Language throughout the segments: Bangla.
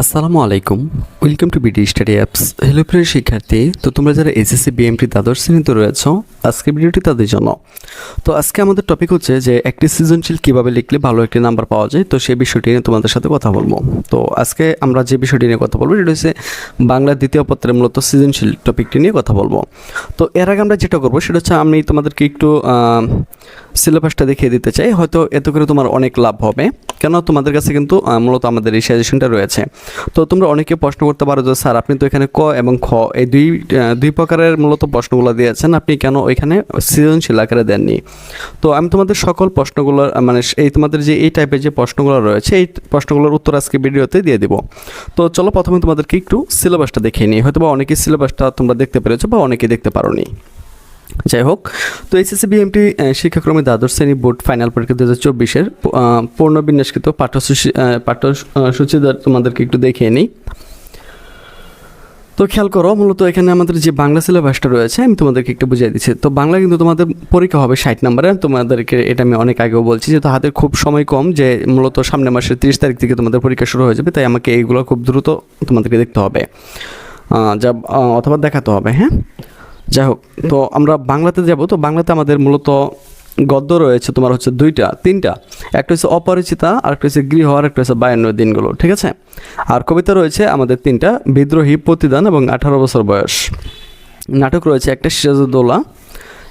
আসসালামু আলাইকুম। Welcome to BD study apps hello প্রিয় শিক্ষার্থী, তো তোমরা যারা এসএসসি বিএমটি দ্বাদশ শ্রেণীতে রয়েছো আজকে ভিডিওটি তাদের জন্য। তো আজকে আমাদের টপিক হচ্ছে যে, একটি সৃজনশীল কীভাবে লিখলে ভালো একটি নাম্বার পাওয়া যায়, তো সেই বিষয়টি নিয়ে তোমাদের সাথে কথা বলব। তো আজকে আমরা যে বিষয়টি নিয়ে কথা বলব, সেটা হচ্ছে বাংলা দ্বিতীয় পত্রে মূলত সৃজনশীল টপিকটি নিয়ে কথা বলব। তো এর আগে আমরা যেটা করব, সেটা হচ্ছে আমি তোমাদেরকে একটু সিলেবাসটা দেখিয়ে দিতে চাই। হয়তো এত করে তোমার অনেক লাভ হবে। কেন তোমাদের কাছে কিন্তু মূলত আমাদের এই সাজেশনটা রয়েছে। তো তোমরা অনেকে প্রশ্ন করতে পারো যে, স্যার, আপনি তো এখানে ক এবং খ। এই দুই দুই প্রকারের মূলত প্রশ্নগুলো দিয়েছেন। আপনি কেন ওইখানে সৃজনশীল আকারে দেননি। তো আমি তোমাদের সকল প্রশ্নগুলোর মানে এই তোমাদের যে, এই টাইপের যে প্রশ্নগুলো রয়েছে, এই প্রশ্নগুলোর উত্তর আজকে ভিডিওতে দিয়ে দিব। তো চলো প্রথমে তোমাদেরকে একটু সিলেবাসটা দেখিয়ে নিই। হয়তো বা অনেকেই সিলেবাসটা তোমরা দেখতে পেরেছ বা অনেকেই দেখতে পারোনি। যাই হোক, তো এইচএসসি বিএমটি শিক্ষাক্রমে দ্বাদশ শ্রেণি বোর্ড ফাইনাল পরীক্ষা দু হাজার চব্বিশের পূর্ণ বিন্যাসকৃত পাঠ্যসূচি পাঠ্যসূচি তোমাদেরকে একটু দেখিয়ে নিই। তো খেয়াল করো, মূলত এখানে আমাদের যে বাংলা সিলেবাসটা রয়েছে, আমি তোমাদেরকে একটু বুঝিয়ে দিচ্ছি। তো বাংলা কিন্তু তোমাদের পরীক্ষা হবে ষাট নাম্বারে। তোমাদেরকে এটা আমি অনেক আগেও বলছি, যেহেতু হাতের খুব সময় কম, যে মূলত সামনের মাসের তিরিশ তারিখ থেকে তোমাদের পরীক্ষা শুরু হয়ে যাবে, তাই আমাকে এইগুলো খুব দ্রুত তোমাদেরকে দেখতে হবে। যা অথবা দেখাতে হবে হ্যাঁ? যাই হোক, তো আমরা বাংলাতে যাব। তো বাংলাতে আমাদের মূলত গদ্য রয়েছে তোমার হচ্ছে দুইটা, তিনটা। একটা হচ্ছে অপরিচিতা আর একটা হচ্ছে গৃহ আর একটা হচ্ছে বায়ান্ন দিনগুলো, ঠিক আছে? আর কবিতা রয়েছে আমাদের তিনটা, বিদ্রোহী প্রতিদান এবং আঠারো বছর বয়স। নাটক রয়েছে একটা সিরাজউদ্দৌলা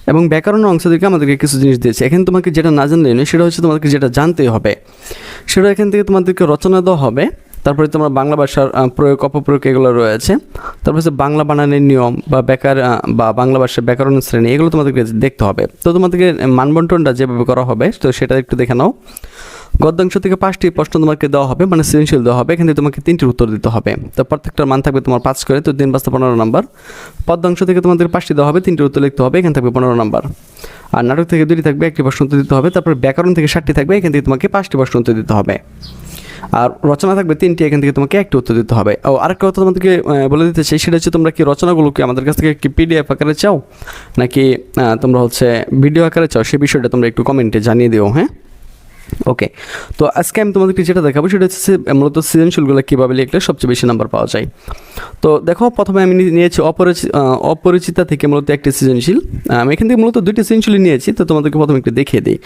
এবং ব্যাকরণ অংশ থেকে আমাদেরকে কিছু জিনিস দিয়েছে। এখানে তোমাকে যেটা না জানলে নয়, সেটা হচ্ছে তোমাদেরকে যেটা জানতেই হবে। সেটা এখান থেকে তোমাদেরকে রচনা দেওয়া হবে। তারপরে তোমার বাংলা ভাষার প্রয়োগ, অপপ্রয়োগ এগুলো রয়েছে। তারপর হচ্ছে বাংলা বানানের নিয়ম বা বেকার বা বাংলা ভাষার ব্যাকরণ শ্রেণি, এগুলো তোমাদেরকে দেখতে হবে। তো তোমাদেরকে মানবন্টনটা যেভাবে করা হবে, তো সেটা একটু দেখে নাও। গদ্যাংশ থেকে পাঁচটি প্রশ্ন তোমাকে দেওয়া হবে মানে সৃজনশীল দেওয়া হবে। এখান থেকে তোমাকে তিনটির উত্তর দিতে হবে। তো প্রত্যেকটার মান থাকবে তোমার পাঁচ করে, তো তিন পাঁচটা পনেরো নম্বর। পদ্মাংশ থেকে তোমাদের পাঁচটি দেওয়া হবে, তিনটির উত্তর লিখতে হবে, এখান থাকবে পনেরো নম্বর। আর নাটক থেকে দুটি থাকবে, একটি প্রশ্ন উত্তর দিতে হবে, তারপর ব্যাকরণ থেকে ষাটটি থাকবে, এখান থেকে তোমাকে পাঁচটি প্রশ্ন উত্তর দিতে হবে। আর রচনা থাকবে তিনটি, এখান থেকে তোমাকে একটি উত্তর দিতে হবে। ও, আরেকটা কথা তোমাদেরকে বলে দিতে চাই, সেটা হচ্ছে তোমরা কি রচনাগুলোকে আমাদের কাছ থেকে কি পিডিএফ আকারে চাও? নাকি তোমরা হচ্ছে ভিডিও আকারে চাও? সে বিষয়টা তোমরা একটু কমেন্টে জানিয়ে দিও হ্যাঁ? ওকে তো আজকে আমি তোমাদেরকে যেটা দেখাবো সেটা হচ্ছে মূলত সৃজনশীলগুলো কীভাবে লিখলে সবচেয়ে বেশি নাম্বার পাওয়া যায়। তো দেখো, প্রথমে আমি নিয়েছি অপরিচিত অপরিচিতা থেকে মূলত একটি সৃজনশীল। আমি এখান থেকে মূলত দুইটি সৃজনশীল নিয়েছি, তো তোমাদেরকে প্রথমে একটু দেখিয়ে দিই।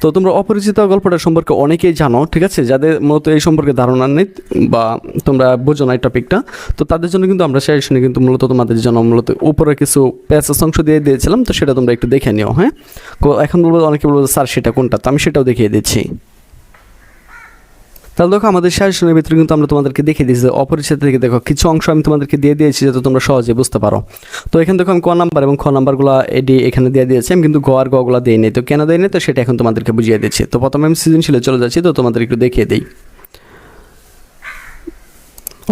তো তোমরা অপরিচিত গল্পটা সম্পর্কে অনেকেই জানো, ঠিক আছে? যাদের মূলত এই সম্পর্কে ধারণা নেই বা তোমরা বোঝো না এই টপিকটা, তো তাদের জন্য কিন্তু আমরা সেশনে কিন্তু মূলত তোমাদের জন্য মূলত উপরে কিছু প্যাসেজ অংশ দিয়ে দিয়েছিলাম, তো সেটা তোমরা একটু দেখে নিও হ্যাঁ? এখন বলব, অনেকে বলব, স্যার, সেটা কোনটা? তো আমি সেটাও দেখিয়ে দিচ্ছি। তাহলে দেখো আমাদের শাসনের ভিতরে কিন্তু আমরা তোমাদেরকে দেখিয়ে দিয়েছি যে অপরিচিত থেকে দেখো কিছু অংশ আমি তোমাদেরকে দিয়ে দিয়েছি যাতে তোমরা সহজে বুঝতে পারো। তো এখানে দেখো আমি ক নাম্বার এবং খ নাম্বারগুলো এডি এখানে দিয়ে দিয়েছি। আমি কিন্তু গ আর গগুলো দিয়ে নেই। তো কেন দেয় নেই? তো সেটা এখন তোমাদেরকে বুঝিয়ে দিচ্ছি। তো প্রথমে আমি সৃজনশীলে চলে যাচ্ছি। তো তোমাদের একটু দেখিয়ে দিই।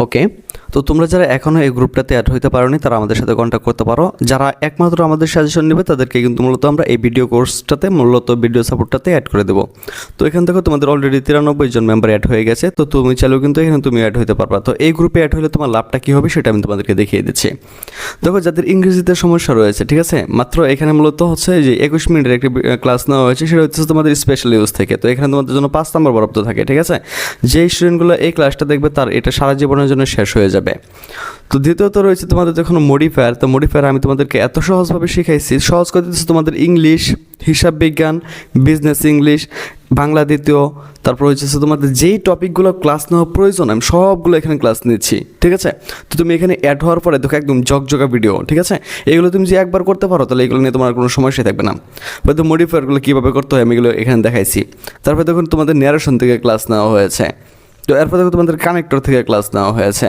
ওকে। তো তোমরা যারা এখনও এই গ্রুপটাতে অ্যাড হইতে পারোনি, তারা আমাদের সাথে কন্ট্যাক্ট করতে পারো। যারা একমাত্র আমাদের সাজেশন নেবে, তাদেরকে কিন্তু মূলত আমরা এই ভিডিও কোর্সটাতে মূলত ভিডিও সাপোর্টটাতে অ্যাড করে দেবো। তো এখান থেকে তোমাদের অলরেডি তিরানব্বই জন মেম্বার অ্যাড হয়ে গেছে, তো তুমি চাইলেও কিন্তু এখানে তুমি অ্যাড হতে পারবা। তো এই গ্রুপে অ্যাড হলে তোমার লাভটা কী হবে, সেটা আমি তোমাদেরকে দেখিয়ে দিচ্ছি। দেখো, যাদের ইংরেজিতে সমস্যা রয়েছে, ঠিক আছে? মাত্র এখানে মূলত হচ্ছে যে একুশ মিনিটের একটি ক্লাস নেওয়া হয়েছে, সেটা হচ্ছে তোমাদের স্পেশাল ইউজ থেকে। তো এখানে তোমাদের জন্য পাঁচ নম্বর বরাদ্দ থাকে, ঠিক আছে? যেই স্টুডেন্টগুলো এই ক্লাসটা দেখবে, তার এটা সারা জীবনের জন্য শেষ হয়ে যাবে। তো দ্বিতীয়ত রয়েছে তোমাদের যখন মডিফায়ার তো মডিফায়ার আমি তোমাদেরকে এত সহজভাবে শিখাইছি। সহজ করে দিচ্ছি তোমাদের ইংলিশ হিসাব বিজ্ঞান বিজনেস ইংলিশ বাংলা দ্বিতীয়, তারপর হচ্ছে তোমাদের যেই টপিকগুলো ক্লাস নেওয়া প্রয়োজন, আমি সবগুলো এখানে ক্লাস নিচ্ছি, ঠিক আছে? তো তুমি এখানে অ্যাড হওয়ার পরে দেখো একদম জগজগা ভিডিও ঠিক আছে? এগুলো তুমি যে একবার করতে পারো, তাহলে এগুলো নিয়ে তোমার কোনো সমস্যা থাকবে না। হয়তো মডিফায়ারগুলো কীভাবে করতে হয় আমি এগুলো এখানে দেখাইছি। তারপর দেখুন তোমাদের ন্যারেশন থেকে ক্লাস নেওয়া হয়েছে। তো এরপর দেখো তোমাদের কানেক্টর থেকে ক্লাস নেওয়া হয়েছে।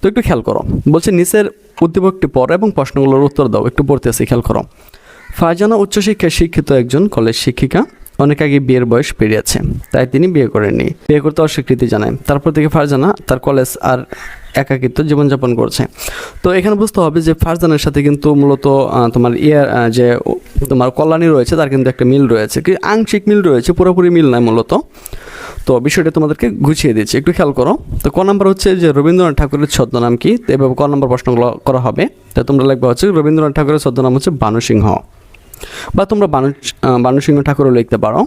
তো একটু খেয়াল করো। বলছে, নিচের উদ্দীপকটি পড়ো এবং প্রশ্নগুলোর উত্তর দাও। একটু পড়তেছি খেয়াল করো। ফারজানা উচ্চশিক্ষায় শিক্ষিত একজন কলেজ শিক্ষিকা, অনেক আগে বিয়ের বয়স পেরিয়েছে, তাই তিনি বিয়ে করেননি। বিয়ে করতে অস্বীকৃতি জানায়। তারপর থেকে ফারজানা তার কলেজ আর একাকিত্ব জীবনযাপন করছে। তো এখানে বুঝতে হবে যে ফারজানের সাথে কিন্তু মূলত তোমার ইয়ার যে তোমার কল্যাণী রয়েছে, তার কিন্তু একটা মিল রয়েছে। কি আংশিক মিল রয়েছে, পুরোপুরি মিল নয় মূলত। তো বিষয়টা তোমাদেরকে গুছিয়ে দিচ্ছি একটু খেয়াল করো। তো ক নম্বর হচ্ছে যে রবীন্দ্রনাথ ঠাকুরের ছদ্মনাম কি? তো এভাবে ক নম্বর প্রশ্নগুলো করা হবে। তো তোমরা লিখবে হচ্ছে রবীন্দ্রনাথ ঠাকুরের ছদ্মনাম হচ্ছে বানু সিংহ বা তোমরা বানু আহ, বানু সিংহ ঠাকুরও লিখতে পারো।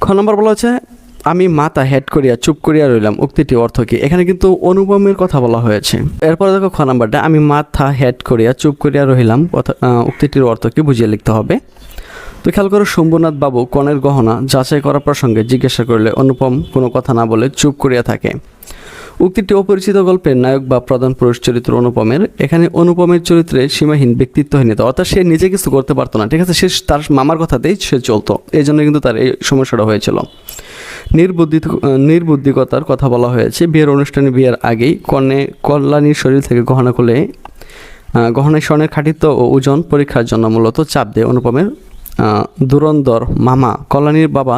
খ নম্বর বলা হচ্ছে আমি মাথা হেড করিয়া চুপ করিয়া রইলাম। উক্তিটি অর্থ কি? এখানে কিন্তু অনুপমের কথা বলা হয়েছে। এরপরে দেখো খ নাম্বারটা আমি মাথা হেড করিয়া চুপ করিয়া রহিলাম। কথা- উক্তিটির অর্থ কি বুঝিয়ে লিখতে হবে। তো খেয়াল করো শম্ভুনাথ বাবু কনের গহনা যাচাই করার প্রসঙ্গে জিজ্ঞাসা করলে অনুপম কোনো কথা না বলে চুপ করিয়া থাকে। উক্তিটি অপরিচিত গল্পের নায়ক বা প্রধান পুরুষ চরিত্র অনুপমের। এখানে অনুপমের চরিত্রে সীমাহীন ব্যক্তিত্বহীনতা অর্থাৎ সে নিজে কিছু করতে পারতো না, ঠিক আছে? সে তার মামার কথাতেই সে চলতো। এই জন্য কিন্তু তার এই সমস্যাটা হয়েছিল। নির্বুদ্ধি, নির্বুদ্ধিকতার কথা বলা হয়েছে। বিয়ের অনুষ্ঠানে বিয়ের আগেই কনে কল্যাণীর শরীর থেকে গহনা খুলে গহনায় স্বর্ণের খাটিত্ব ও ওজন পরীক্ষার জন্য মূলত চাপ দেয় অনুপমের। দুরন্দর মামা কল্যাণীর বাবা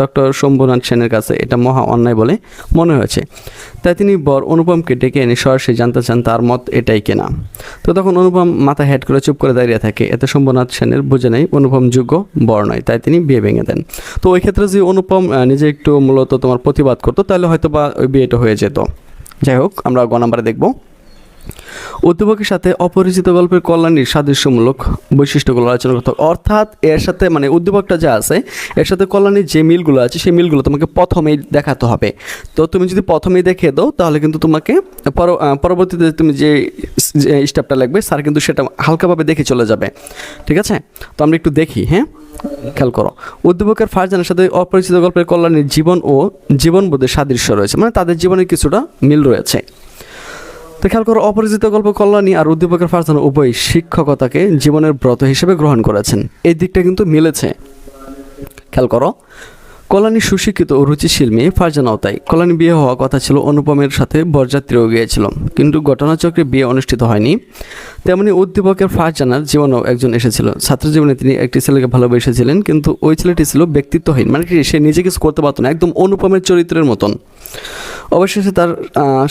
ডক্টর শম্ভুনাথ সেনের কাছে এটা মহা অন্যায় বলে মনে হয়েছে। তাই তিনি বর অনুপমকে ডেকে এনে সরাসরি জানতে চান তার মত এটাই কেনা। তো তখন অনুপম মাথা হেড করে চুপ করে দাঁড়িয়ে থাকে। এতে শম্ভুনাথ সেনের বুঝে নেই, অনুপম যোগ্য, বর নয়, তাই তিনি বিয়ে ভেঙে দেন। তো ওই ক্ষেত্রে যদি অনুপম নিজে একটু মূলত তোমার প্রতিবাদ করতো, তাহলে হয়তো বা ওই বিয়েটা হয়ে যেত। যাই হোক, আমরা গ নাম্বারে দেখব। উদ্দীপকের সাথে অপরিচিত গল্পের কল্যাণীর সাদৃশ্যমূলক বৈশিষ্ট্যগুলো আলোচনা করতে। অর্থাৎ এর সাথে মানে উদ্দীপকটা যা আছে, এর সাথে কল্যাণীর যে মিলগুলো আছে, সেই মিলগুলো তোমাকে প্রথমেই দেখাতে হবে। তো তুমি যদি প্রথমেই দেখে দাও, তাহলে কিন্তু তোমাকে পর- পরবর্তীতে তুমি যে স্টেপটা লাগবে, স্যার কিন্তু সেটা হালকাভাবে দেখে চলে যাবে। ঠিক আছে? তো আমরা একটু দেখি হ্যাঁ? খেয়াল করো। উদ্দীপকের ফারজানের সাথে অপরিচিত গল্পের কল্যাণীর জীবন ও জীবনবোধের সাদৃশ্য রয়েছে। মানে তাদের জীবনে কিছুটা মিল রয়েছে। তো খেয়াল করো, অপরিচিত গল্প কল্যাণী আর উদ্দীপকের ফারজান উভয় শিক্ষকতাকে জীবনের ব্রত হিসেবে গ্রহণ করেছেন। এই দিকটা কিন্তু মিলেছে। খেয়াল করো কল্যাণী সুশিক্ষিত ও রুচিশীল মেয়ে ফারজানাও তাই কল্যাণী বিয়ে হওয়া কথা ছিল, অনুপমের সাথে বরযাত্রীও গিয়েছিল কিন্তু ঘটনাচক্রে বিয়ে অনুষ্ঠিত হয়নি। তেমনি উদ্দীপকের ফারজানার জীবনেও একজন এসেছিল। ছাত্র জীবনে তিনি একটি ছেলেকে ভালোবেসেছিলেন, কিন্তু ওই ছেলেটি ছিল ব্যক্তিত্বহীন। মানে কি, সে নিজে কিছু করতে পারতো না, একদম অনুপমের চরিত্রের মতন। অবশেষে তার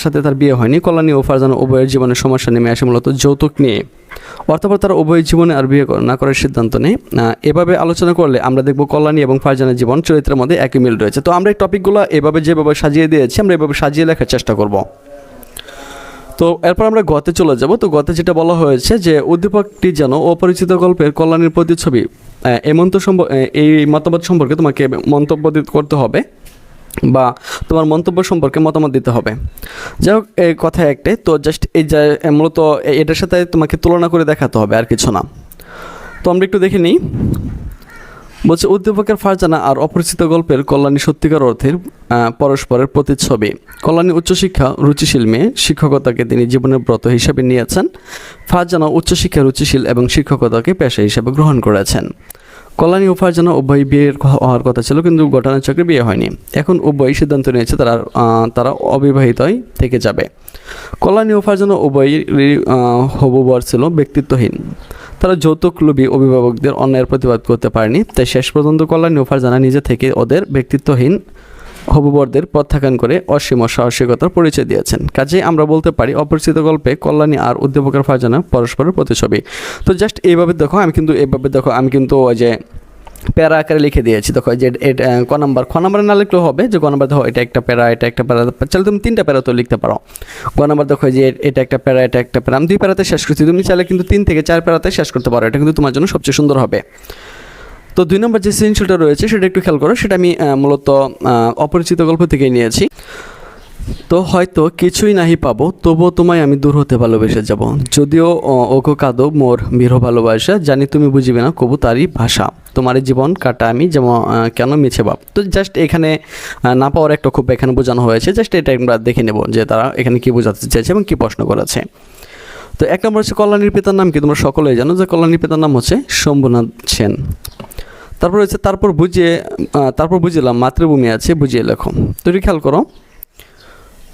সাথে তার বিয়ে হয়নি। কল্যাণী ও ফারজানা উভয়ের জীবনে সমস্যা নেমে আসে মূলত যৌতুক নিয়ে। অর্থাৎ তারা উভয় জীবনে আর বিয়ে না করার সিদ্ধান্ত নেই। এভাবে আলোচনা করলে আমরা দেখব কল্যাণী এবং ফারজানের জীবন চরিত্রের মধ্যে একই মিল রয়েছে। তো আমরা এই টপিকগুলো এভাবে যেভাবে সাজিয়ে দিয়েছি আমরা এভাবে সাজিয়ে লেখার চেষ্টা করব। তো এরপর আমরা গতে চলে যাব। তো গতে যেটা বলা হয়েছে যে উদ্দীপকটি যেন অপরিচিত গল্পের কল্যাণীর প্রতিচ্ছবি আহ, এই মন্ত সম্প- এই মতামত সম্পর্কে তোমাকে মন্তব্য করতে হবে। বা তোমার মন্তব্য সম্পর্কে মতামত দিতে হবে। যাই হোক, এই কথা একটাই তো জাস্ট এই যে মূলত এটার সাথে তোমাকে তুলনা করে দেখাতে হবে, আর কিছু না। তো আমরা একটু দেখে নিই। বলছে, উদ্দীপকের ফারজানা আর অপরিচিত গল্পের কল্যাণী সত্যিকার অর্থের পরস্পরের প্রতিচ্ছবি। কল্যাণী উচ্চশিক্ষা, রুচিশীল মেয়ে, শিক্ষকতাকে তিনি জীবনের ব্রত হিসেবে নিয়েছেন। ফারজানা উচ্চশিক্ষা, রুচিশীল এবং শিক্ষকতাকে পেশা হিসেবে গ্রহণ করেছেন। কল্যাণী উপার্জন উভয় বিয়ের হওয়ার কথা ছিল, কিন্তু ঘটনাচক্রে বিয়ে হয়নি। এখন উভয় সিদ্ধান্ত নিয়েছে তারা তারা অবিবাহিতই থেকে যাবে। কল্যাণী উপার্জন উভয় হবু বর ছিল ব্যক্তিত্বহীন। তারা যৌতুক লোভী অভিভাবকদের অন্যায়ের প্রতিবাদ করতে পারেনি, তাই শেষ পর্যন্ত কল্যাণী ফারজানা নিজে থেকে ওদের ব্যক্তিত্বহীন হবুবরদের প্রত্যাখ্যান করে অসীম সাহসিকতার পরিচয় দিয়েছেন। কাজেই আমরা বলতে পারি, অপরিচিত গল্পে কল্যাণী আর উদ্দীপকের ফারজানা পরস্পরের প্রতিছবি তো জাস্ট এইভাবে দেখো, আমি কিন্তু এইভাবে দেখো, আমি কিন্তু ওই যে প্যারা আকারে লিখে দিয়েছি। দেখো যে ক নাম্বার, খ নাম্বারে না লিখলেও হবে যে ক নাম্বার দেখো, এটা একটা প্যারা, এটা একটা প্যারা। চাইলে তুমি তিনটা প্যারা তো লিখতে পারো। ক নাম্বার দেখো যে এটা একটা প্যারা, এটা একটা প্যারা। আমি দুই প্যারাতে শেষ করছি, তুমি চাইলে কিন্তু তিন থেকে চার প্যারাতে শেষ করতে পারো। এটা কিন্তু তোমার জন্য সবচেয়ে সুন্দর হবে। তো দুই নম্বর যে সৃজনশীলটা রয়েছে, সেটা একটু খেয়াল করো। সেটা আমি মূলত অপরিচিত গল্প থেকেই নিয়েছি। তো হয়তো কিছুই নাহি পাবো, তবুও তোমায় আমি দূর হতে ভালোবেসে যাব। যদিও ওগো কাঁদো মোর বিরহ ভালোবাসা, জানি তুমি বুঝিবে না, কবু তারই ভাষা। তোমার জীবন কাটা আমি যেমন কেন মিছে ভাব। তো জাস্ট এখানে না পাওয়ার একটা খুব এখানে বোঝানো হয়েছে। জাস্ট এটা আমরা দেখে নেব যে তারা এখানে কি বোঝাতে চাইছে এবং কি প্রশ্ন করেছে। তো এক নম্বর হচ্ছে কল্যাণীর পিতার নাম কি? তোমরা সকলেই জানো যে কল্যাণীর পিতার নাম হচ্ছে শম্ভুনাথ সেন। তারপর হচ্ছে, তারপর বুঝিয়ে তারপর বুঝলাম, মাতৃভূমি আছে, বুঝিয়ে লেখো। তো খেয়াল করো,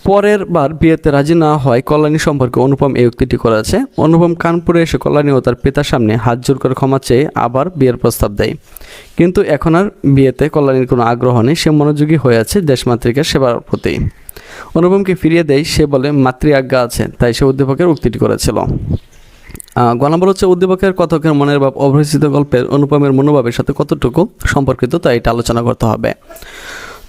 পরের বার বিয়েতে রাজি না হয় কল্যাণী সম্পর্কে অনুপম এই উক্তিটি করেছে। অনুপম কানপুরে এসে কল্যাণী ও তার পিতার সামনে হাত জোর করে ক্ষমা চেয়ে আবার বিয়ের প্রস্তাব দেয়। কিন্তু এখন আর বিয়েতে কল্যাণীর কোনো আগ্রহ নেই, সে মনোযোগী হয়ে আছে দেশমাতৃকার সেবার প্রতি। অনুপমকে ফিরিয়ে দেয়, সে বলে মাতৃ আজ্ঞা আছে। তাই সে উদ্দীপকের উক্তিটি করেছিল। গণাবল হচ্ছে উদ্দীপকের কথকের মনের ভাব অপরিচিত গল্পের অনুপমের মনোভাবের সাথে কতটুকু সম্পর্কিত তা এটা আলোচনা করতে হবে।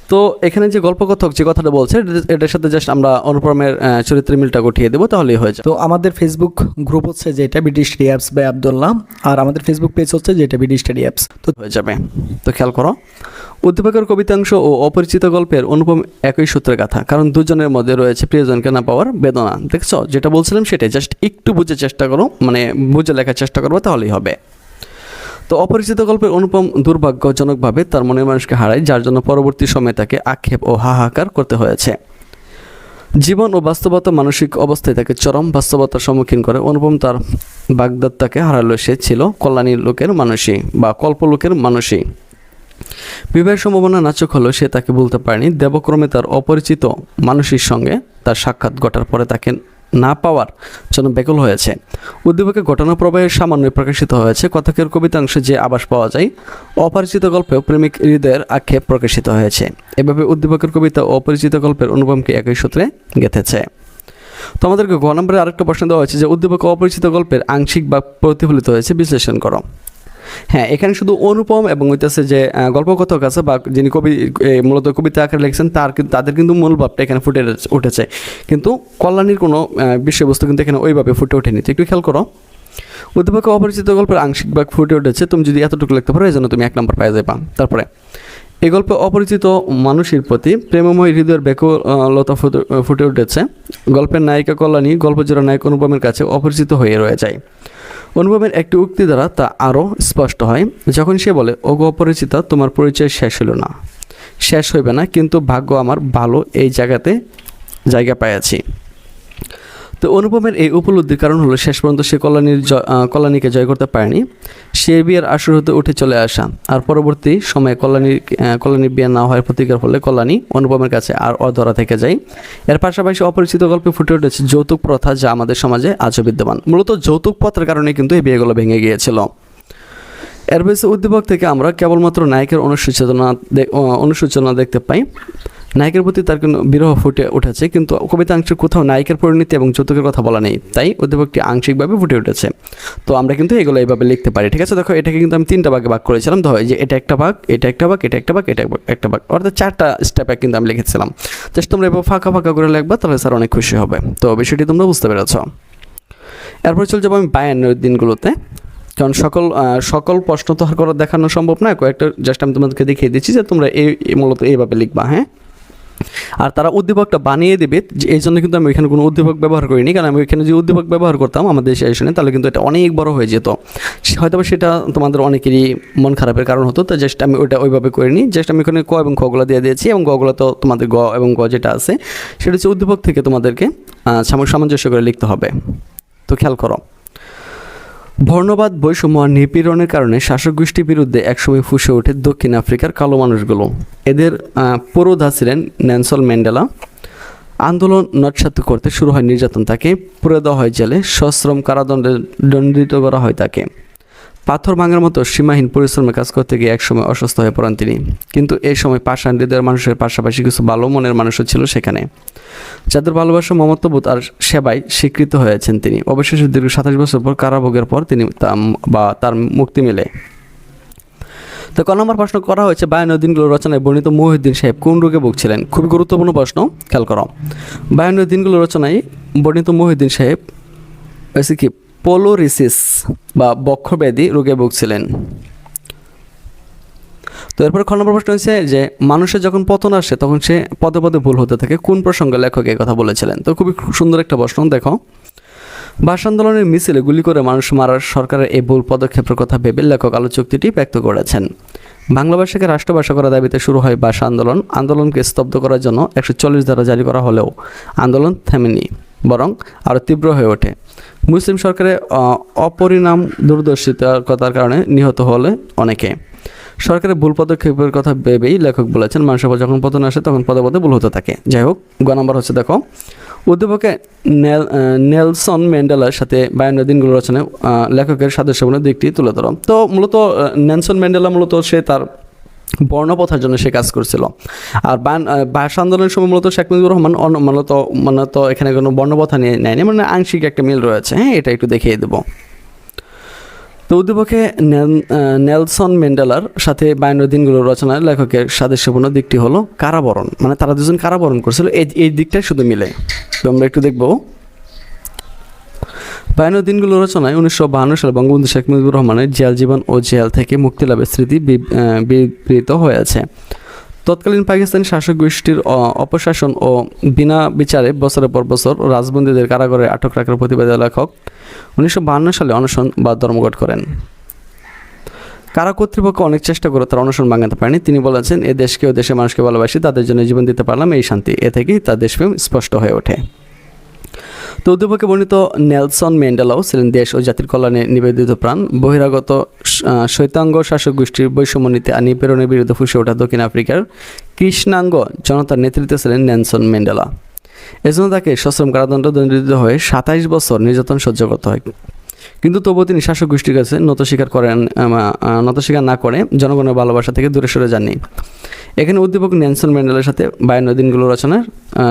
তো এখানে যে গল্পকথক যে কথাটা বলছে এটার সাথে জাস্ট আমরা অনুপমের আহ, চরিত্রের মিলটা গঠিয়ে দেবো তাহলেই হয়ে যায় তো আমাদের ফেসবুক গ্রুপ হচ্ছে যেটা BD study apps by Abdullah আর আমাদের ফেসবুক পেজ হচ্ছে যেটা বিডি স্টাডি অ্যাপস তো হয়ে যাবে। তো খেয়াল করো উদ্দীপকের কবিতাংশ ও অপরিচিত গল্পের অনুপম একই সূত্রের কথা কারণ দুজনের মধ্যে রয়েছে প্রিয়জনকে না পাওয়ার বেদনা। দেখছ? যেটা বলছিলাম সেটাই। জাস্ট একটু বুঝে চেষ্টা করো। মানে বুঝে লেখার চেষ্টা করব, তাহলেই হবে। তো অপরিচিত গল্পের অনুপম দুর্ভাগ্যজনকভাবে তার মনের মানুষকে হারায়, যার জন্য পরবর্তী সময়ে তাকে আক্ষেপ ও হাহাকার করতে হয়েছে। জীবন ও বাস্তবতা মানসিক অবস্থায় তাকে চরম বাস্তবতার সম্মুখীন করে। অনুপম তার বাগদত্তাকে হারালো। সে ছিল কল্যাণীর লোকের মানুষই বা কল্পলোকের মানুষই। বিবাহের সম্ভাবনা নাচক হলেও সে তাকে বলতে পারেনি। দেবক্রমে তার অপরিচিত মানুষের সঙ্গে তার সাক্ষাৎ ঘটার পরে তাকে না পাওয়ার জন্য ব্যাকুল হয়েছে। উদ্দীপকের ঘটনা প্রবাহের সামান্য প্রকাশিত হয়েছে। কথকের কবিতাংশে যে আবাস পাওয়া যায়, অপরিচিত গল্পেও প্রেমিক হৃদয়ের আক্ষেপ প্রকাশিত হয়েছে। এভাবে উদ্দীপকের কবিতা ও অপরিচিত গল্পের অনুপমকে একই সূত্রে গেঁথেছে। তো আমাদেরকে গ নম্বরে আরেকটা প্রশ্ন দেওয়া হয়েছে যে, উদ্দীপক অপরিচিত গল্পের আংশিক বা প্রতিফলিত হয়েছে, বিশ্লেষণ করো। হ্যাঁ এখানে শুধু অনুপম এবং হইতেছে যে গল্পকথক আছে বা যিনি কবি মূলত কবিতা আকারে লিখছেন, তার কিন্তু, তাদের কিন্তু মূল ভাবটা এখানে ফুটে উঠেছে। কিন্তু কল্যাণীর কোনো বিষয়বস্তু কিন্তু এখানে ওইভাবে ফুটে ওঠেনি। তো একটু খেয়াল করো। উদ্দীপক ও অপরিচিত গল্পের আংশিক ভাগ ফুটে উঠেছে। তুমি যদি এতটুকু লিখতে পারো এই জন্য তুমি এক নম্বর পাই যাবা তারপরে, এই গল্পে অপরিচিত মানুষের প্রতি প্রেমময় হৃদয়ের ব্যাকুলতা ফুটে উঠেছে। গল্পের নায়িকা কল্যাণী, গল্পজোড়া নায়ক অনুপমের কাছে অপরিচিত হয়ে রয়ে যায়। অনুভবের একটি উক্তি দ্বারা তা আরও স্পষ্ট হয়। যখন সে বলে, ওগো অপরিচিতা, তোমার পরিচয় শেষ হলো না। শেষ হইবে না, কিন্তু ভাগ্য আমার ভালো এই জায়গাতে জায়গা পাইয়াছি। তো অনুপমের এই উপলব্ধির কারণ হলো শেষ পর্যন্ত সে কল্যাণীর কল্যাণীকে জয় করতে পারেনি। সে বিয়ের আসর হতে উঠে চলে আসা। আর পরবর্তী সময়ে কল্যাণীর আহ, কল্যাণীর বিয়ে না হওয়ার প্রতিকার ফলে কল্যাণী অনুপমের কাছে আর অধরা থেকে যায়। এর পাশাপাশি অপরিচিত গল্পে ফুটে উঠেছে যৌতুক প্রথা যা আমাদের সমাজে আজও বিদ্যমান। মূলত যৌতুক প্রথার কারণে কিন্তু এই বিয়েগুলো ভেঙে গিয়েছিল। এর বেশি উদ্দীপক থেকে আমরা কেবলমাত্র নায়কের অনুসূচনা অনুসূচনা দেখতে পাই। নায়কের প্রতি তার কোনো বিরহ ফুটে উঠেছে, কিন্তু কবিতাংশের কোথাও নায়কের পরিণতি এবং যৌতুকের কথা বলা নেই, তাই অধ্যাপকটি আংশিকভাবে ফুটে উঠেছে। তো আমরা কিন্তু এগুলো এইভাবে লিখতে পারি, ঠিক আছে? দেখো, এটাকে কিন্তু আমি তিনটা ভাগে ভাগ করেছিলাম তো যে এটা একটা ভাগ, এটা একটা ভাগ, এটা একটা ভাগ, এটা একটা ভাগ অর্থাৎ চারটা স্টেপে কিন্তু আমি লিখেছিলাম। জাস্ট তোমরা এবার ফাঁকা ফাঁকা করে লিখবা, তাহলে স্যার অনেক খুশি হবে। তো বিষয়টি তোমরা বুঝতে পেরেছ। এরপর চলে যাব আমি বায়ান্নের দিনগুলোতে। কারণ সকল সকল প্রশ্ন তো আর করে দেখানো সম্ভব না কয়েকটা জাস্ট আমি তোমাদেরকে দেখিয়ে দিচ্ছি যে তোমরা এই মূলত এইভাবে লিখবা হ্যাঁ? আর তারা উদ্দীপকটা বানিয়ে দেবে, যে এই জন্য কিন্তু আমি এখানে কোনো উদ্দীপক ব্যবহার করিনি। কারণ আমি এখানে যে উদ্দীপক ব্যবহার করতাম আমাদের সেশনে তাহলে কিন্তু এটা অনেক বড় হয়ে যেত। হয়তো সেটা তোমাদের অনেকেরই মন খারাপের কারণ হতো, তো জাস্ট আমি ওইটা ওইভাবে করিনি। জাস্ট আমি এখানে ক এবং খগুলো দিয়ে দিয়েছি, এবং গগুলো তো তোমাদের গ এবং গ যেটা আছে, সেটা হচ্ছে উদ্দীপক থেকে তোমাদেরকে সামঞ্জস্য করে লিখতে হবে। তো খেয়াল করো। বর্ণবাদ, বৈষম্য আর নিপীড়নের কারণে শাসক গোষ্ঠীর বিরুদ্ধে একসময় ফুসে ওঠে দক্ষিণ আফ্রিকার কালো মানুষগুলো। এদের পুরোধা ছিলেন ন্যানসল ম্যান্ডেলা। আন্দোলন নৎসাত করতে শুরু হয় নির্যাতন তাকে, পুরে দেওয়া হয় জেলে, সশ্রম কারাদণ্ডে দণ্ডিত করা হয় তাকে। পাথর ভাঙার মতো সীমাহীন পরিশ্রমে কাজ করতে গিয়ে একসময় অসুস্থ হয়ে পড়েন তিনি। কিন্তু এই সময় পাষাণ হৃদয়ের মানুষের পাশাপাশি কিছু ভালো মনের মানুষও ছিল সেখানে। যাদের ভালোবাসা মমত্ববোধ আর সেবায় স্বীকৃত হয়েছেন তিনি। অবশেষে দীর্ঘ সাতাশ বছর পর কারাভোগের পর তিনি বা তার মুক্তি মেলে। তো ক নম্বর প্রশ্ন করা হয়েছে বায়ান্ন দিনগুলো রচনায় বর্ণিত মহিউদ্দিন সাহেব কোন রোগে ভুগছিলেন? খুবই গুরুত্বপূর্ণ প্রশ্ন, খেয়াল করো। বায়ান্ন দিনগুলো রচনায় বর্ণিত মহিউদ্দিন সাহেব কি পোলোরিসিস বা বক্ষব্যাধি রোগে ভুগছিলেন। তো এরপর খ নম্বর প্রশ্ন হচ্ছে যে, মানুষের যখন পতন আসে, তখন সে পদে পদে ভুল হতে থাকে। কোন প্রসঙ্গে লেখক এই কথা বলেছিলেন? তো খুবই সুন্দর একটা প্রশ্ন, দেখো। ভাষা আন্দোলনের মিছিলে গুলি করে মানুষ মারার সরকারের এই ভুল পদক্ষেপের কথা ভেবে লেখক আলোচকটিটি ব্যক্ত করেছেন। বাংলা ভাষাকে রাষ্ট্রভাষা করার দাবিতে শুরু হয় ভাষা আন্দোলন আন্দোলনকে স্তব্ধ করার জন্য একশো চল্লিশ ধারা জারি করা হলেও আন্দোলন থেমেনি, বরং আরও তীব্র হয়ে ওঠে। মুসলিম সরকারের অপরিণাম দূরদর্শিতার কারণে নিহত হলে অনেকে। সরকারের ভুল পদক্ষেপের কথা ভেবেই লেখক বলেছেন, মানুষের যখন পতন আসে, তখন পদে পদে ভুল হতে থাকে। যাই হোক, গ নম্বর হচ্ছে দেখো উদ্দীপকে নেল নেলসন ম্যান্ডেলার সাথে বায়ান্ন দিনগুলো রচনায় লেখকের সাদৃশ্যপূর্ণ দিকটি তুলে ধরো। তো মূলত নেলসন ম্যান্ডেলা মূলত সে তার বর্ণপথার জন্য সে কাজ করছিল। আর আহ, ভাষা আন্দোলনের সময় মূলত শেখ মুজিবুর রহমান মূলত মূলত এখানে কোনো বর্ণপথা নিয়ে নেয়নি মানে আংশিক একটা মিল রয়েছে। হ্যাঁ এটা একটু দেখিয়ে দেবো। তো উদ্দীপকে নেল- নেলসন ম্যান্ডেলার সাথে বায়ান্ন দিনগুলো রচনার লেখকের সাদৃশ্যপূর্ণ দিকটি হলো কারাবরণ। মানে তারা দুজন কারাবরণ করছিল। এই এই দিকটাই শুধু মিলে। তো আমরা একটু দেখব। বায়ান্ন দিনগুলো রচনায় উনিশশো বাহান্ন সালে বঙ্গবন্ধু শেখ মুজিবুর রহমানের জেল জীবন ও জেল থেকে মুক্তি লাভের স্মৃতি বিবৃত হয়েছে। তৎকালীন পাকিস্তানি শাসক গোষ্ঠীর অপশাসন ও বিনা বিচারে বছরের পর বছর রাজবন্দীদের কারাগারে আটক রাখার প্রতিবাদে লেখক উনিশশো সালে অনশন বা ধর্মঘট করেন। কারা কর্তৃপক্ষ অনেক চেষ্টা করে তার অনশন ভাঙাতে পারেনি, তিনি বলেছেন, এ দেশকে ও দেশের মানুষকে ভালোবাসি, তাদের জন্য জীবন দিতে পারলাম, এই শান্তি। এ থেকেই তার দেশপ্রেম স্পষ্ট হয়ে ওঠে। উদ্দীপকে বর্ণিত নেলসন ম্যান্ডেলাও ছিলেন দেশ ও জাতির কল্যাণে নিবেদিত প্রাণ। বহিরাগত শৈতাঙ্গ শাসক গোষ্ঠীর বৈষম্য নীতি আর নিপীড়নের বিরুদ্ধে ফুসে ওঠা দক্ষিণ আফ্রিকার কৃষ্ণাঙ্গ জনতার নেতৃত্বে ছিলেন নেলসন ম্যান্ডেলা। এজন্য তাকে সশ্রম কারাদণ্ড দণ্ডিত হয়ে সাতাইশ বছর নির্যাতন সহ্য করতে হয়। কিন্তু তবুও তিনি শাসক গোষ্ঠীর কাছে নত স্বীকার করেন নত স্বীকার না করে জনগণের ভালোবাসা থেকে দূরে সরে যাননি। এখানে উদ্দীপক নেলসন ম্যান্ডেলার সাথে বায়ান্ন দিনগুলো রচনার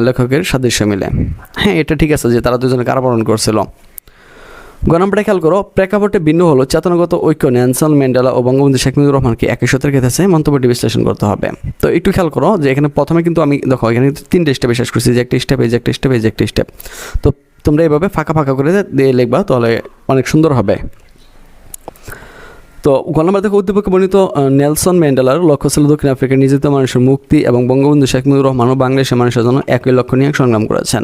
লেখকের সাদৃশ্য মিলে। হ্যাঁ এটা ঠিক আছে যে তারা দুজনে কারাবরণ করছিল। গণামটা খেয়াল করো, প্রেক্ষাপটে ভিন্ন হলো, চেতনাগত ঐক্য নেলসন ম্যান্ডেলা ও বঙ্গবন্ধু শেখ মুজিবুর রহমানকে একই সূত্রে গেঁথেছে মন্তব্যটি বিশ্লেষণ করতে হবে। তো একটু খেয়াল করো যে এখানে প্রথমে কিন্তু আমি, দেখো, এখানে তিনটে স্টেপ বিশ্বাস করছি, যে একটা স্টেপ এই যে একটা স্টেপ এই যে একটা স্টেপ তো তোমরা এইভাবে ফাঁকা ফাঁকা করে দিয়ে লিখবা, তাহলে অনেক সুন্দর হবে। তো গণমাধ্যম থেকে উদ্দীপকে বর্ণিত নেলসন ম্যান্ডেলার লক্ষ্য ছিল দক্ষিণ আফ্রিকার নিযুক্ত মানুষের মুক্তি এবং বঙ্গবন্ধু শেখ মুজিবুর রহমান ও বাংলাদেশের মানুষের জন্য একই লক্ষ্য নিয়ে সংগ্রাম করেছেন।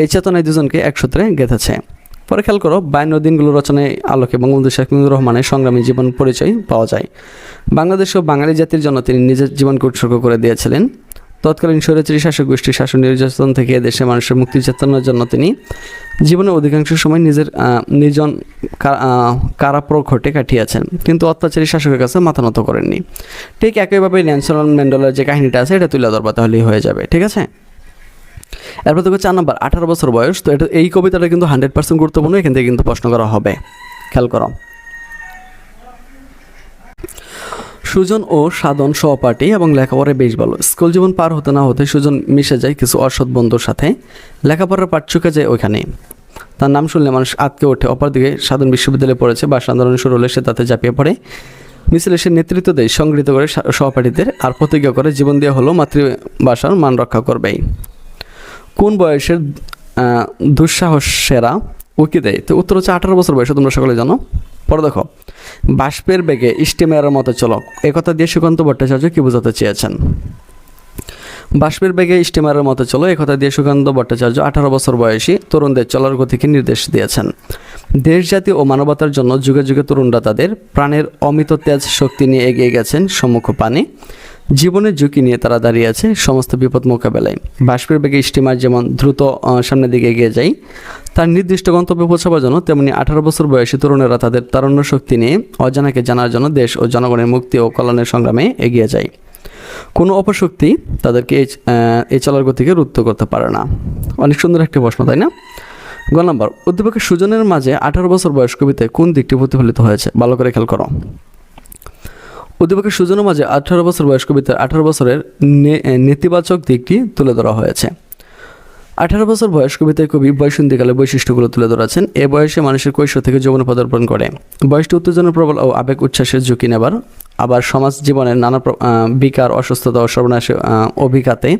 এই চেতনায় দুজনকে একসূত্রে গেঁথেছে। পরে খেয়াল করো, বায়ান্ন দিনগুলো রচনায় আলোকে বঙ্গবন্ধু শেখ মুজিবুর রহমানের সংগ্রামী জীবন পরিচয় পাওয়া যায়। বাংলাদেশ ও বাঙালি জাতির জন্য তিনি নিজের জীবনকে উৎসর্গ করে দিয়েছিলেন। তৎকালীন স্বৈরাচারী শাসক গোষ্ঠীর শাসন নির্যাতন থেকে দেশের মানুষের মুক্তি চেতনার জন্য তিনি জীবনের অধিকাংশ সময় নিজের নির্জন কা- আহ, কারাপ্রঘটে কাটিয়েছেন। কিন্তু অত্যাচারী শাসকের কাছে মাথা নত করেননি। ঠিক একইভাবে ন্যানসন ম্যান্ডেলার যে কাহিনীটা আছে এটা তুলে ধরবা তাহলেই হয়ে যাবে। ঠিক আছে? এরপর দেখো চার নম্বর আঠারো বছর বয়স তো এটা এই কবিতাটা কিন্তু হান্ড্রেড পার্সেন্ট গুরুত্বপূর্ণ এখান থেকে কিন্তু প্রশ্ন করা হবে। খেয়াল করো। সুজন ও সাধন সহপাঠী এবং লেখাপড়ায় বেশ ভালো। স্কুল জীবন পার হতে না হতে সুজন মিশে যায় কিছু অসৎ বন্ধুর সাথে। লেখাপড়ার পাঠ চুকে যায় ওইখানে। তার নাম শুনলে মানুষ আটকে ওঠে। অপরদিকে সাধন বিশ্ববিদ্যালয়ে পড়েছে বা আন্দোলন শুরু হলে সে তাতে ঝাঁপিয়ে পড়ে। মিছিলে সে নেতৃত্ব দেয় সংগৃহীত করে সহপাঠীদের আর প্রতিজ্ঞা করে জীবন দেওয়া হলো মাতৃভাষার মান রক্ষা করবেই। কোন বয়সের আহ, দুঃসাহসেরা উকি দেয়? তো উত্তর হচ্ছে আঠারো বছর বয়সে তোমরা সকলে জানো। পরে দেখো, বাষ্পের বেগে স্টিমারের মতো চলক। একথা দিয়ে সুকান্ত ভট্টাচার্য কি বোঝাতে চেয়েছেন? বাষ্পের বেগে স্টিমারের মতো চলো একথা দিয়ে সুকান্ত ভট্টাচার্য আঠারো বছর বয়সী তরুণদের চলার গতিকে নির্দেশ দিয়েছেন। দেশ, জাতি ও মানবতার জন্য যুগে যুগে তরুণরা তাদের প্রাণের অমিত তেজ শক্তি নিয়ে এগিয়ে গেছেন সম্মুখ পানে জীবনের ঝুঁকি নিয়ে তারা দাঁড়িয়ে আছে সমস্ত বিপদ মোকাবেলায়। বাষ্পের বেগে স্টিমার যেমন দ্রুত সামনের দিকে এগিয়ে যায়, তার নির্দিষ্ট গন্তব্যে পৌঁছাবার জন্য তেমনি আঠারো বছর বয়সী তরুণেরা তাদের তারুণ্য শক্তি নিয়ে অজানাকে জানার জন্য দেশ ও জনগণের মুক্তি ও কল্যাণের সংগ্রামে এগিয়ে যায়। কোনো অপশক্তি তাদেরকে এই চলার গতিকে রুদ্ধ করতে পারে না। অনেক সুন্দর একটি প্রশ্ন, তাই না? গ নম্বর, উদ্দীপকের সুজনের মাঝে আঠারো বছর বয়স কবিতায় কোন দিকটি প্রতিফলিত হয়েছে? ভালো করে খেয়াল করো। উদ্দীপকের সুজনের মাঝে আঠারো বছর বয়স কবিতার আঠারো বছরের নেতিবাচক দিকটি তুলে ধরা হয়েছে। আঠারো বছর বয়স কবিতায় কবি বয়সন্ধিকালে বৈশিষ্ট্যগুলো তুলে ধরেছেন। এ বয়সে মানুষের কৈশোর থেকে যৌবনে পদার্পণ করে। বয়সটি উত্তেজনা প্রবল ও আবেগ উচ্ছ্বাসের ঝুঁকি নেবার। আবার সমাজ জীবনের নানা বিকার অসুস্থতা ও সর্বনাশের আহ, অভিঘাতে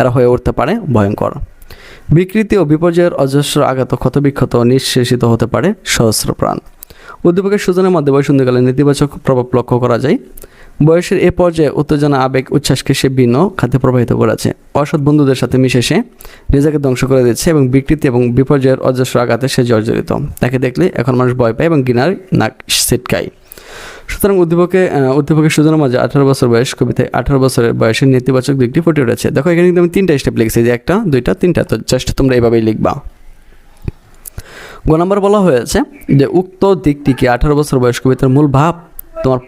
এরা হয়ে উঠতে পারে ভয়ঙ্কর। বিকৃতি ও বিপর্যয়ের অজস্র আঘাত ক্ষতবিক্ষত নিঃশেষিত হতে পারে সহস্র প্রাণ। উদ্দীপকের সুজনের মধ্যে বয়সন্ধিকালে নেতিবাচক প্রভাব লক্ষ্য করা যায়। বয়সের এ পর্যায়ে উত্তেজনা, আবেগ, উচ্ছ্বাসকে সে ভিন্ন খাতে প্রবাহিত করেছে। অসৎ বন্ধুদের সাথে মিশে সে নিজেকে ধ্বংস করে দিচ্ছে এবং বিকৃতি এবং বিপর্যয়ের অজস্র আঘাতে সে জর্জরিত। তাকে দেখলে এখন মানুষ ভয় পায় এবং গিনার নাক সিটকায় সুতরাং উদ্দীপকে উদ্দীপকের সূচনার মাঝে আঠারো বছর বয়স কবিতায় আঠারো বছরের বয়সের নেতিবাচক দিকটি ফুটে উঠেছে। দেখো, এখানে কিন্তু আমি তিনটা স্টেপ লিখেছি, যে একটা, দুইটা, তিনটা। তো জাস্ট তোমরা এভাবেই লিখবা। গ নম্বর বলা হয়েছে যে, উক্ত দিকটিকে আঠারো বছর বয়স্ক কবিতার মূল ভাব তোমার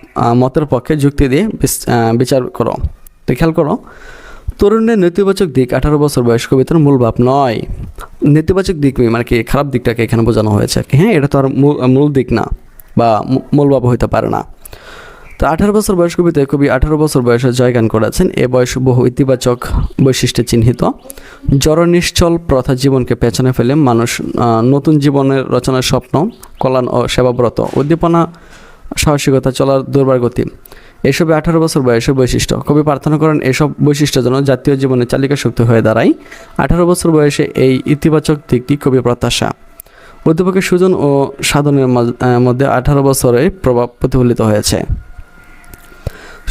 মতের পক্ষে যুক্তি দিয়ে বিচার করো। তো খেয়াল করো, তরুণের নেতিবাচক দিক আঠারো বছর বয়স্ক কবিতার মূল ভাব নয়। নেতিবাচক দিক মানে কি, খারাপ দিকটাকে এখানে বোঝানো হয়েছে। হ্যাঁ এটা তো আর মূল দিক না বা মূল ভাব হইতে পারে না। তো আঠারো বছর বয়স কবিতায় কবি আঠারো বছর বয়সে জয়গান করেছেন। এ বয়স বহু ইতিবাচক বৈশিষ্ট্যে চিহ্নিত। জড় নিশ্চল প্রথা জীবনকে পেছনে ফেলে মানুষ নতুন জীবনের রচনার স্বপ্ন, কল্যাণ ও সেবাব্রত, উদ্দীপনা, সাহসিকতা চলার দুর্বার গতি। এসবে আঠারো বছর বয়সের বৈশিষ্ট্য। কবি প্রার্থনা করেন এসব বৈশিষ্ট্য যেন জাতীয় জীবনে চালিকা শক্তি হয়ে দাঁড়ায়। আঠারো বছর বয়সে এই ইতিবাচক দিকটি কবি প্রত্যাশা। উদ্দীপকের সুজন ও সাধনের মধ্যে আঠারো বছরের প্রভাব প্রতিফলিত হয়েছে।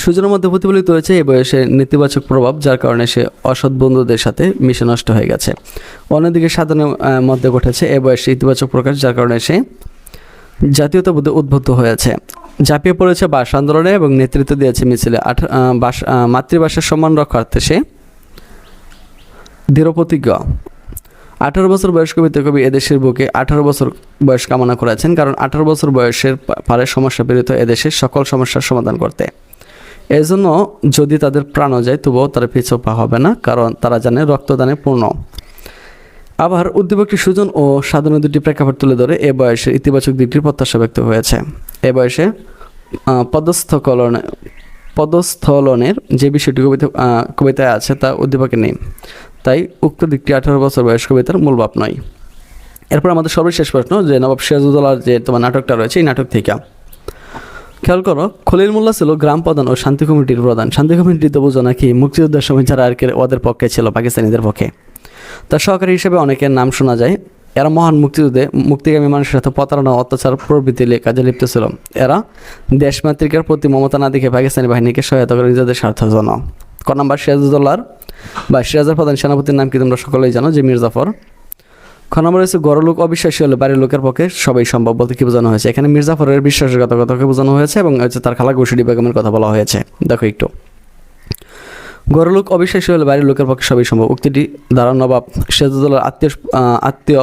সুজনের মধ্যে প্রতিফলিত হয়েছে এই বয়সে নেতিবাচক প্রভাব, যার কারণে সে অসৎ বন্ধুদের সাথে মিশে নষ্ট হয়ে গেছে। অন্যদিকে সাধনের মধ্যে ঘটেছে এ বয়সে ইতিবাচক প্রকাশ, যার কারণে সে জাতীয়তা বোধে উদ্বুদ্ধ হয়েছে। ঝাঁপিয়ে পড়েছে ভাষা আন্দোলনে এবং নেতৃত্ব দিয়েছে মিছিলে। আঠা মাতৃভাষার সম্মান রক্ষার্থে সে দৃঢ় প্রতিজ্ঞ। আঠারো বছর বয়স কবিতা কবি এদেশের বুকে আঠারো বছর বয়স কামনা করেছেন, কারণ আঠারো বছর বয়সের পারে সমস্যা পীড়িত এদেশের সকল সমস্যার সমাধান করতে। এজন্য যদি তাদের প্রাণও যায়, তবুও তারা পিছু পা হবে না, কারণ তারা জানে রক্তদানে পূর্ণ। আবার উদ্দীপকটি সুজন ও সাধনের দুটি প্রেক্ষাপট তুলে ধরে এ বয়সের ইতিবাচক দিকটির প্রত্যাশা ব্যক্ত হয়েছে। এ বয়সে পদস্থকলনে, পদস্থলনের যে বিষয়টি কবিতা কবিতায় আছে, তা উদ্দীপকে নেই। তাই উক্ত দিকটি আঠারো বছর বয়স কবিতার মূল ভাব নয়। এরপর আমাদের সর্বশেষ প্রশ্ন যে নবাব সিরাজউদ্দৌলার যে তোমার নাটকটা রয়েছে, এই নাটক থেকে খেয়াল করো, খলিল মোল্লা ছিল গ্রাম প্রধান ও শান্তি কমিটির প্রধান। শান্তি কমিটি তো বোঝো নাকি মুক্তিযুদ্ধের সময় যারা আর কি ওদের পক্ষে ছিল, পাকিস্তানিদের পক্ষে। তার সহকারী হিসেবে অনেকের নাম শোনা যায়। এরা মহান মুক্তিযুদ্ধে মুক্তিগামী মানুষের সাথে প্রতারণা, অত্যাচার প্রভৃতি লে- কাজে লিপ্ত ছিল। এরা দেশমাতৃকার প্রতি মমতা না দেখে পাকিস্তানি বাহিনীকে সহায়তা করে নিজেদের স্বার্থের জন্য ক নাম্বার সিরাজউদ্দৌলার বা সিরাজের প্রধান সেনাপতির নাম কি তোমরা সকলেই জানো? যে মির্জাফর। খ নম্বর হচ্ছে গড় লোক, অবিশ্বাসী হলে বাড়ির লোকের পক্ষে সবাই সম্ভব বলতে কি বোঝানো হয়েছে? এখানে মির্জাফরের বিশ্বাসঘাতকতাকে বোঝানো হয়েছে এবং হচ্ছে তার খালা গুসুডি বেগমের কথা বলা হয়েছে। দেখো একটু। গড়লোক অবিশ্বাসী হলে বাড়ির লোকের পক্ষে সবই সম্ভব। উক্তিটি দ্বারা নবাব সিরাজউদ্দৌলার আত্মীয় আত্মীয়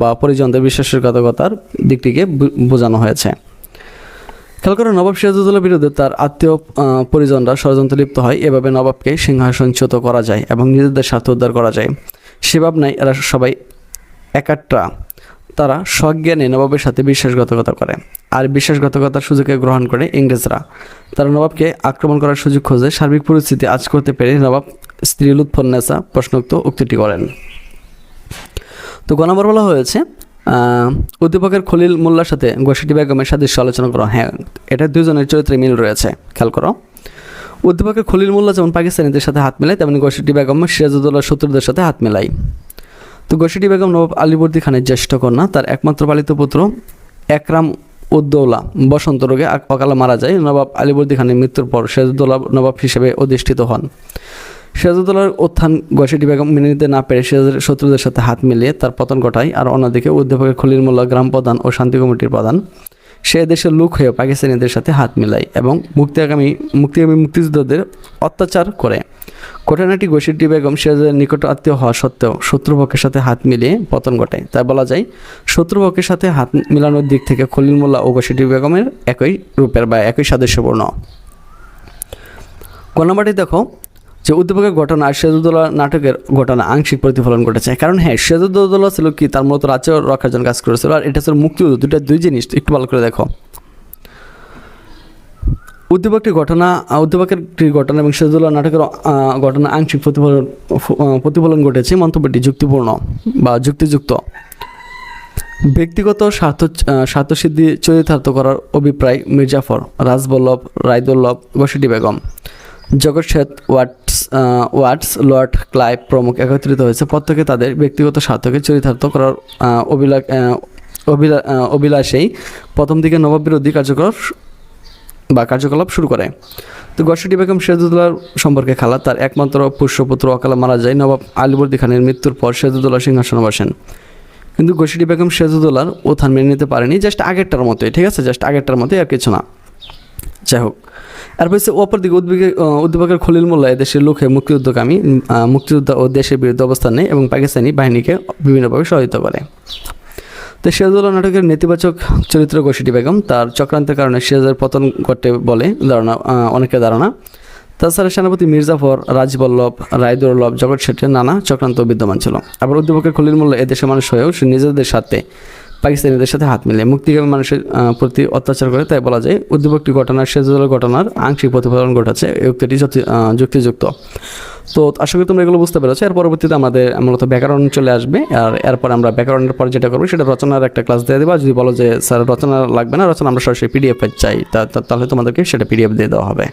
বা পরিজনদের বিশ্বাসঘাতকতার দিকটিকে বোঝানো হয়েছে। খেয়াল করে, নবাব সিরাজউদ্দৌলার বিরুদ্ধে তার আত্মীয় পরিজনরা ষড়যন্ত্রে লিপ্ত হয়। এভাবে নবাবকে সিংহাসনচ্যুত করা যায় এবং নিজেদের স্বার্থ উদ্ধার করা যায়। সে ভাবনায় এরা সবাই একাট্টা। তারা সজ্ঞানে নবাবের সাথে বিশ্বাসঘাতকতা করে আর বিশ্বাসঘাতকতার সুযোগে গ্রহণ করে ইংরেজরা। তারা নবাবকে আক্রমণ করার সুযোগ খোঁজে সার্বিক পরিস্থিতি আজ করতে পেরে নবাব স্ত্রী লুৎফন্নেসা প্রশ্নোক্ত উক্তিটি করেন। তো গ নম্বর বলা হয়েছে উদ্দীপকের খলিল মোল্লার সাথে গোসাটি বেগমের সাদৃশ্য আলোচনা করো। হ্যাঁ এটা দুজনের চরিত্রে মিল রয়েছে, খেয়াল করো। উদ্দীপকের খলিল মোল্লা যেমন পাকিস্তানিদের সাথে হাত মেলায়, তেমনি গোসাটি বেগম সিরাজউদ্দৌলার শত্রুদের সাথে হাত মেলায়। তো গোষ্ঠী বেগম নবাব আলীবর্দী খানের জ্যেষ্ঠ কন্যা, তার একমাত্র পালিত পুত্র একরাম উদ্দৌলা বসন্ত রোগে অকালে মারা যায়। নবাব আলীবর্দী খানের মৃত্যুর পর সিরাজউদ্দৌলা নবাব হিসেবে অধিষ্ঠিত হন। সিরাজউদ্দৌলার উত্থান গোষ্ঠী বেগম মেনে নিতে না পেরে সিরাজের শত্রুদের সাথে হাত মিলিয়ে তার পতন ঘটায়। আর অন্যদিকে উদ্যোগের খলিল মোল্লা গ্রাম প্রধান ও শান্তি কমিটির প্রধান সে দেশের লোক হয়ে পাকিস্তানিদের সাথে হাত মিলায় এবং মুক্তিগামী মুক্তিগামী মুক্তিযোদ্ধাদের অত্যাচার করে। ঘটনাটি গোসিটি বেগম সিরাজের নিকট আত্মীয় হওয়া সত্ত্বেও শত্রুপক্ষের সাথে হাত মিলিয়ে পতন ঘটায়। তাই বলা যায়, শত্রুপক্ষের সাথে হাত মিলানোর দিক থেকে খলিল মোল্লা ও গোসিটি বেগমের একই রূপের বা একই সাদৃশ্যপূর্ণ। ক নম্বরটি দেখো যে উদ্দীপকের ঘটনা সিরাজউদ্দৌলা নাটকের ঘটনা আংশিক প্রতিফলন ঘটেছে। কারণ হ্যাঁ সিরাজউদ্দৌলা ছিল কি? তার মূলত রাজ্য রক্ষার জন্য কাজ করেছিল। আর এটা ছিল মুক্তিযুদ্ধ। দুটা দুই জিনিস একটু ভালো করে দেখো। উদ্দীপকটি ঘটনা উদ্দীপকের ঘটনা এবং সিরাজউদ্দৌলা নাটকের ঘটনা আংশিক প্রতিফলন প্রতিফলন ঘটেছে। মন্তব্যটি যুক্তিপূর্ণ বা যুক্তিযুক্ত। ব্যক্তিগত স্বার্থ স্বার্থসিদ্ধি চরিতার্থ করার অভিপ্রায় Mir Jafar, Rajballabh, রায়দুল্লভ বসিটি Begum. Jagat Seth Watts Watts Lord Clive প্রমুখ একত্রিত হয়েছে। প্রত্যেকে তাদের ব্যক্তিগত স্বার্থকে চরিতার্থ করার আহ, অভিলা আহ, অভিলা- আহ, অভিলাষেই প্রথম দিকে নবাব বিরোধী কার্যকর বা কার্যকলাপ শুরু করে। তো গর্ষটি বেগম সিরাজউদ্দৌলার সম্পর্কে খালা তার একমাত্র পুষ্যপুত্র অকালে মারা যায় নবাব আলিবর্দী খানের মৃত্যুর পর সিরাজউদ্দৌলা সিংহাসনে বসেন। কিন্তু গোসিটি বেগম সিরাজউদ্দৌলার উত্থান মেনে নিতে পারেনি জাস্ট আগেরটার মতোই ঠিক আছে? জাস্ট আগেরটার মতোই আর কিছু না। যাই হোক। এরপর হচ্ছে অপরদিকে উদ্বেগে উদ্দীপকের খলিল মোল্লা এদেশের লোকে মুক্তিযুদ্ধকামী মুক্তিযুদ্ধ ও দেশের বিরুদ্ধে অবস্থান নেয় এবং পাকিস্তানি বাহিনীকে বিভিন্নভাবে সহায়তা করে। তো সিরাজউদ্দৌলা নাটকের নেতিবাচক চরিত্র গোসিটি বেগম, তার চক্রান্তের কারণে সিরাজের পতন ঘটে বলে ধারণা অনেকের ধারণা। তাছাড়া সেনাপতি মির্জাফর, রাজবল্লভ রায়দুর্লভ জগৎ শেঠের নানা চক্রান্ত বিদ্যমান ছিল। আবার উদ্দীপকের খলিল মোল্লা এদেশের মানুষ হয়েও সে নিজেদের সাথে পাকিস্তানিদের সাথে হাত মিলে মুক্তিকামী মানুষের প্রতি অত্যাচার করে, তাই বলা যায় উদ্দীপকটি ঘটনার সিরাজউদ্দৌলার ঘটনার আংশিক প্রতিফলন ঘটাচ্ছে উক্তিটি যুক্তিযুক্ত। তো আশা করি তোমরা এগুলো বুঝতে পেরেছ। এর পরবর্তীতে আমাদের মূলত ব্যাকরণ চলে আসবে, আর এরপর আমরা ব্যাকরণের পর যেটা করব সেটা রচনার একটা ক্লাস দিয়ে দেবো। যদি বলো যে, স্যার, রচনা লাগবে না, রচনা আমরা সরাসরি পিডিএফ চাই তাহলে তোমাদেরকে সেটা পিডিএফ দিয়ে দেওয়া হবে।